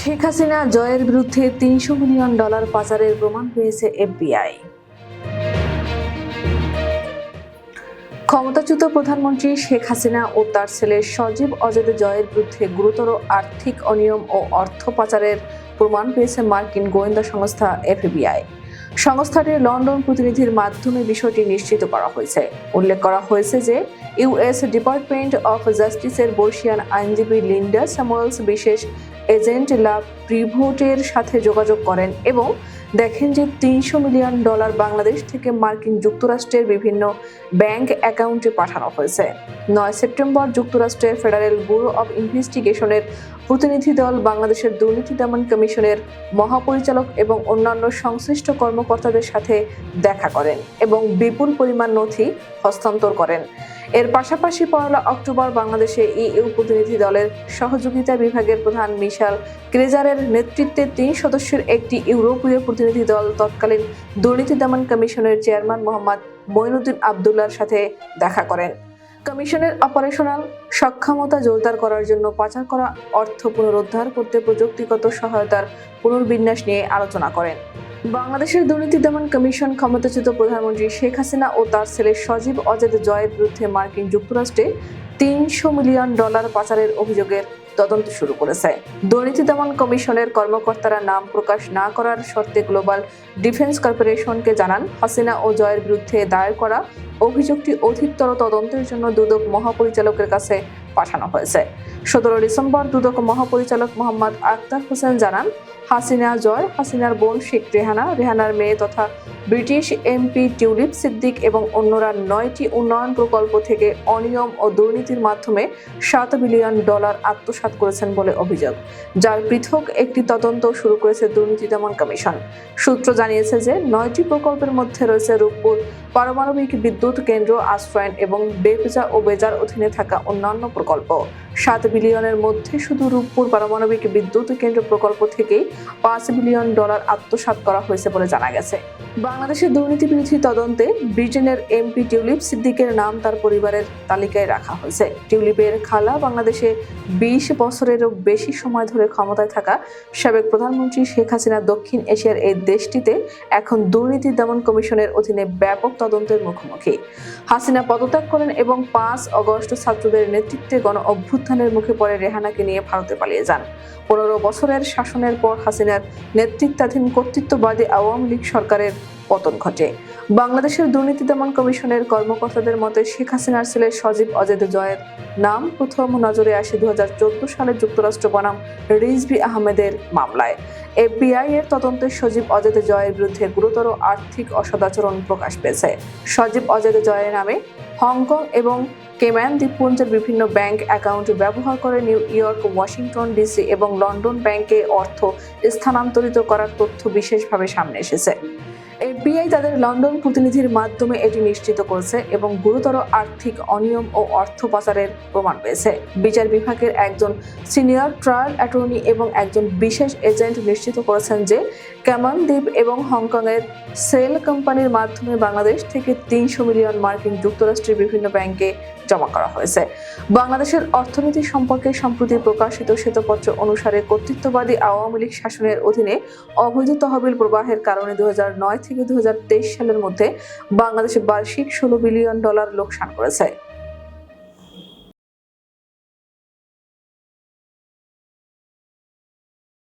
শেখ হাসিনা জয়ের বিরুদ্ধে তিনশো মিলিয়ন ডলার পাচারের প্রমাণ পেয়েছে এফবিআই। ক্ষমতাচ্যুত প্রধানমন্ত্রী শেখ হাসিনা ও তার ছেলে সজীব অজেদ জয়ের বিরুদ্ধে গুরুতর আর্থিক অনিয়ম ও অর্থ পাচারের প্রমাণ পেয়েছে মার্কিন গোয়েন্দা সংস্থা এফবিআই। সংস্থাটির লন্ডন প্রতিনিধির মাধ্যমে বিষয়টি নিশ্চিত করা হয়েছে। উল্লেখ করা হয়েছে যে ইউএস ডিপার্টমেন্ট অফ জাস্টিসের বর্ষিয়ান আইনজীবী লিন্ডা স্যামুয়েলস বিশেষ এজেন্ট লা প্রিভোটের সাথে যোগাযোগ করেন এবং দেখেন যে তিনশো মিলিয়ন ডলার বাংলাদেশ থেকে মার্কিন যুক্তরাষ্ট্রের বিভিন্ন ব্যাংক অ্যাকাউন্টে পাঠানো হয়েছে। নয় সেপ্টেম্বর যুক্তরাষ্ট্রের ফেডারেল ব্যুরো অব ইনভেস্টিগেশনের প্রতিনিধি দল, বাংলাদেশের দুর্নীতি দমন কমিশনের মহাপরিচালক এবং অন্যান্য সংশ্লিষ্ট কর্মকর্তাদের সাথে দেখা করেন এবং বিপুল পরিমাণ নথি হস্তান্তর করেন। এর পাশাপাশি পয়লা অক্টোবর বাংলাদেশে ইইউ প্রতিনিধি দলের সহযোগিতা বিভাগের প্রধান মিশাল ক্রেজারের নেতৃত্বে তিন সদস্যের একটি ইউরোপীয় প্রতিনিধি দল তৎকালীন দুর্নীতি দমন কমিশনের চেয়ারম্যান মোহাম্মদ মঈনুদ্দিন আবদুল্লার সাথে দেখা করেন। কমিশনের অপারেশনাল সক্ষমতা জোরদার করার জন্য পাচার করা অর্থ পুনরুদ্ধার করতে প্রযুক্তিগত সহায়তার পুনর্বিন্যাস নিয়ে আলোচনা করেন। বাংলাদেশের দুর্নীতি দমন কমিশন ক্ষমতাচ্যুত প্রধানমন্ত্রী শেখ হাসিনা ও তার ছেলে সজীব অজেদ জয়ের বিরুদ্ধে মার্কিন যুক্তরাষ্ট্রে তিনশো মিলিয়ন ডলার পাচারের অভিযোগের তদন্ত শুরু করেছে। দুর্নীতি দমন কমিশনের কর্মকর্তারা নাম প্রকাশ না করার শর্তে গ্লোবাল ডিফেন্স কর্পোরেশনকে জানান, হাসিনা ও জয়ের বিরুদ্ধে দায়ের করা অভিযোগটি অধিকতর তদন্তের জন্য দুদক মহাপরিচালকের কাছে পাঠানো হয়েছে। সতেরো ডিসেম্বর দুদক মহাপরিচালক মোহাম্মদ আক্তার হোসেন জানান, হাসিনা জয়, হাসিনার বোন শেখ রেহানা, রেহানার মেয়ে তথা ব্রিটিশ এমপি টিউলিপ সিদ্দিক এবং অন্যরা নয়টি উন্নয়ন প্রকল্প থেকে অনিয়ম ও দুর্নীতির মাধ্যমে সাত বিলিয়ন ডলার আত্মসাৎ করেছেন বলে অভিযোগ, যার পৃথক একটি তদন্ত শুরু করেছে দুর্নীতি দমন কমিশন। সূত্র জানিয়েছে যে, নয়টি প্রকল্পের মধ্যে রয়েছে রূপপুর পারমাণবিক বিদ্যুৎ কেন্দ্র আশ্রয়ন এবং বেপজা ও বেজার অধীনে থাকা অন্যান্য প্রকল্প। সাত বিলিয়নের মধ্যে শুধু রূপপুর পারমাণবিক বিদ্যুৎ কেন্দ্র প্রকল্প থেকেই পাঁচ বিলিয়ন ডলার আত্মসাৎ করা হয়েছে বলে জানা গেছে। বাংলাদেশের দুর্নীতি বিরোধী তদন্তে ব্রিটেনের এমপি টিউলিপ সিদ্দিকের নাম তার পরিবারের তালিকায় রাখা হয়েছে। টিউলিপের খালা বাংলাদেশে বিশ বছরেরও বেশি সময় ধরে ক্ষমতায় থাকা সাবেক প্রধানমন্ত্রী শেখ হাসিনা দক্ষিণ এশিয়ার এই দেশটিতে এখন দুর্নীতি দমন কমিশনের অধীনে ব্যাপক তদন্তের মুখোমুখি। হাসিনা পদত্যাগ করেন এবং পাঁচ অগস্ট ছাত্রদের নেতৃত্বে গণ অভ্যুত্থানের মুখে পড়ে রেহানাকে নিয়ে ভারতে পালিয়ে যান। পনেরো বছরের শাসনের পর হাসিনার নেতৃত্বাধীন কর্তৃত্ববাদী আওয়ামী লীগ সরকারের পতন ঘটে। বাংলাদেশের দুর্নীতি দমন কমিশনের কর্মকর্তাদের মতে, শেখ হাসিনার ছেলে সজীব অজেদ জয়ের নাম প্রথম নজরে আসে দু হাজার চোদ্দ সালে যুক্তরাষ্ট্র বনাম রিজভি আহমেদের মামলায়। এফবিআই এর তদন্তে সজীব অজেদ জয়ের বিরুদ্ধে গুরুতর আর্থিক অসদাচরণ প্রকাশ পেয়েছে। সজীব অজেদ জয়ের নামে হংকং এবং কেম্যান দ্বীপপুঞ্জের বিভিন্ন ব্যাংক অ্যাকাউন্ট ব্যবহার করে নিউ ইয়র্ক, ওয়াশিংটন, ডিসি এবং লন্ডন ব্যাংকে অর্থ স্থানান্তরিত করার তথ্য বিশেষভাবে সামনে এসেছে। এফবিআই তাদের লন্ডন প্রতিনিধির মাধ্যমে এটি নিশ্চিত করেছে এবং গুরুতর আর্থিক অনিয়ম ও অর্থ পাচারের প্রমাণ পেয়েছে। বিচার বিভাগের একজন সিনিয়র ট্রায়াল অ্যাটর্নি এবং একজন বিশেষ এজেন্ট নিশ্চিত করেছেন যে ক্যামন দ্বীপ এবং হংকংয়ের সেল কোম্পানির মাধ্যমে বাংলাদেশ থেকে তিনশো মিলিয়ন মার্কিন যুক্তরাষ্ট্রের বিভিন্ন ব্যাংকে জমা করা হয়েছে। বাংলাদেশের অর্থনীতি সম্পর্কে সম্প্রতি প্রকাশিত শ্বেতপত্র অনুসারে কর্তৃত্ববাদী আওয়ামী লীগ শাসনের অধীনে অবৈধ তহবিল প্রবাহের কারণে দু হাজার নয় থেকে দুহাজার তেইশ সালের মধ্যে বাংলাদেশে বার্ষিক ষোলো বিলিয়ন ডলার লোকসান করেছে।